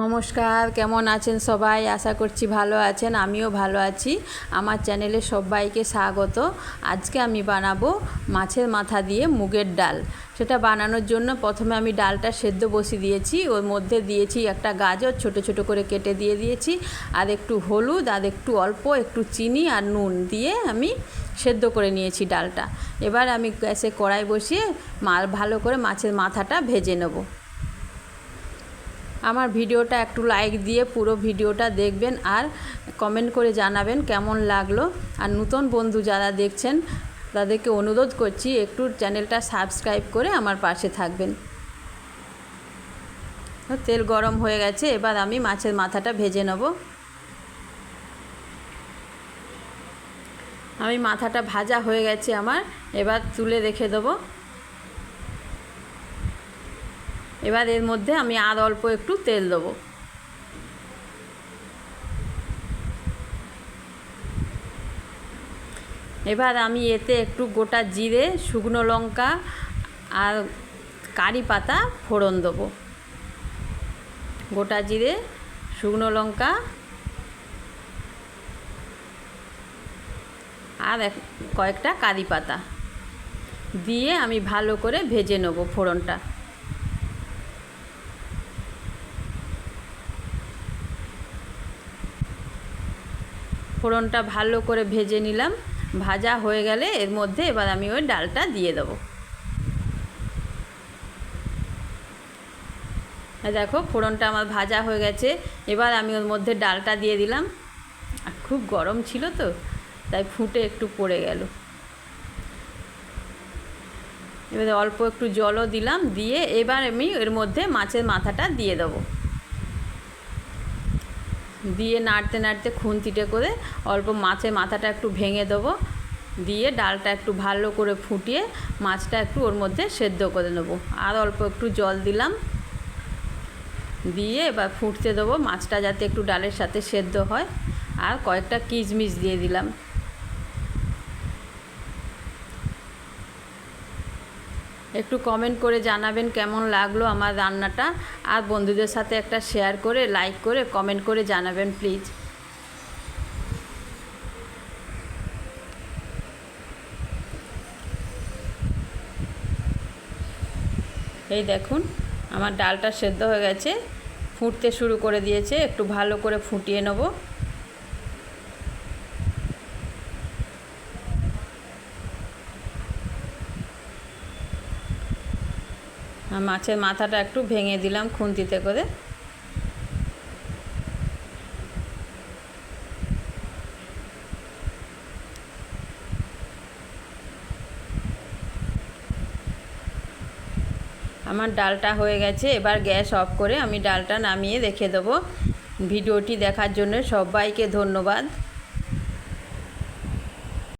নমস্কার, কেমন আছেন সবাই? আশা করছি ভালো আছেন, আমিও ভালো আছি। আমার চ্যানেলে সবাইকে স্বাগত। আজকে আমি বানাবো মাছের মাথা দিয়ে মুগের ডাল। সেটা বানানোর জন্য প্রথমে আমি ডালটা সেদ্ধ বসিয়ে দিয়েছি। ওর মধ্যে দিয়েছি একটা গাজর, ছোট ছোট করে কেটে দিয়ে দিয়েছি। আর একটু হলুদ, আর একটু অল্প একটু চিনি আর নুন দিয়ে আমি সেদ্ধ করে নিয়েছি ডালটা। এবার আমি গ্যাসে কড়াই বসিয়ে মাল ভালো করে মাছের মাথাটা ভেজে নেব। আমার ভিডিওটা একটু লাইক দিয়ে পুরো ভিডিওটা দেখবেন আর কমেন্ট করে জানাবেন কেমন লাগল। আর নতুন বন্ধু যারা দেখছেন, তাদেরকে অনুরোধ করছি একটু চ্যানেলটা সাবস্ক্রাইব করে আমার পাশে থাকবেন। তেল গরম হয়ে গেছে, এবার আমি মাছের মাথাটা ভেজে নেব। আমি মাথাটা ভাজা হয়ে গেছে আমার, এবার তুলে রেখে দেবো। এবার এর মধ্যে আমি আর অল্প একটু তেল দেবো। এবার আমি এতে একটু গোটা জিরে, শুকনো লঙ্কা আর কারি পাতা ফোড়ন দেবো। গোটা জিরে, শুকনো লঙ্কা আর এক, কয়েকটা কারি পাতা দিয়ে আমি ভালো করে ভেজে নেব ফোড়নটা। ফোড়নটা ভালো করে ভেজে নিলাম। ভাজা হয়ে গেলে এর মধ্যে এবার আমি ওই ডালটা দিয়ে দেবো। দেখো ফোড়নটা আমার ভাজা হয়ে গেছে। এবার আমি ওর মধ্যে ডালটা দিয়ে দিলাম। আর খুব গরম ছিল তো, তাই ফুটে একটু পড়ে গেল। এবার অল্প একটু জলও দিলাম, দিয়ে এবার আমি এর মধ্যে মাছের মাথাটা দিয়ে দেবো। দিয়ে নাড়তে নাড়তে খুন্তিটে করে অল্প মাছের মাথাটা একটু ভেঙে দেবো। দিয়ে ডালটা একটু ভালো করে ফুটিয়ে মাছটা একটু ওর মধ্যে সেদ্ধ করে নেব। আর অল্প একটু জল দিলাম। দিয়ে এবার ফুটতে দেবো। মাছটা যাতে একটু ডালের সাথে সেদ্ধ হয়। আর কয়েকটা কিচমিচ দিয়ে দিলাম। একটু কমেন্ট করে জানাবেন কেমন লাগল আমার রান্নাটা। আর বন্ধুদের সাথে একটা শেয়ার করে লাইক করে কমেন্ট করে জানাবেন প্লিজ এই দেখুন, আমার ডালটা সেদ্ধ হয়ে গেছে। ফুটতে শুরু করে দিয়েছে, একটু ভালো করে ফুটিয়ে নেব। মাছের মাথাটা একটু ভেঙে দিলাম খুন্তিতে করে। আমার ডালটা হয়ে গেছে, এবার গ্যাস অফ করে আমি ডালটা নামিয়ে রেখে দেবো। ভিডিওটি দেখার জন্য সবাইকে ধন্যবাদ।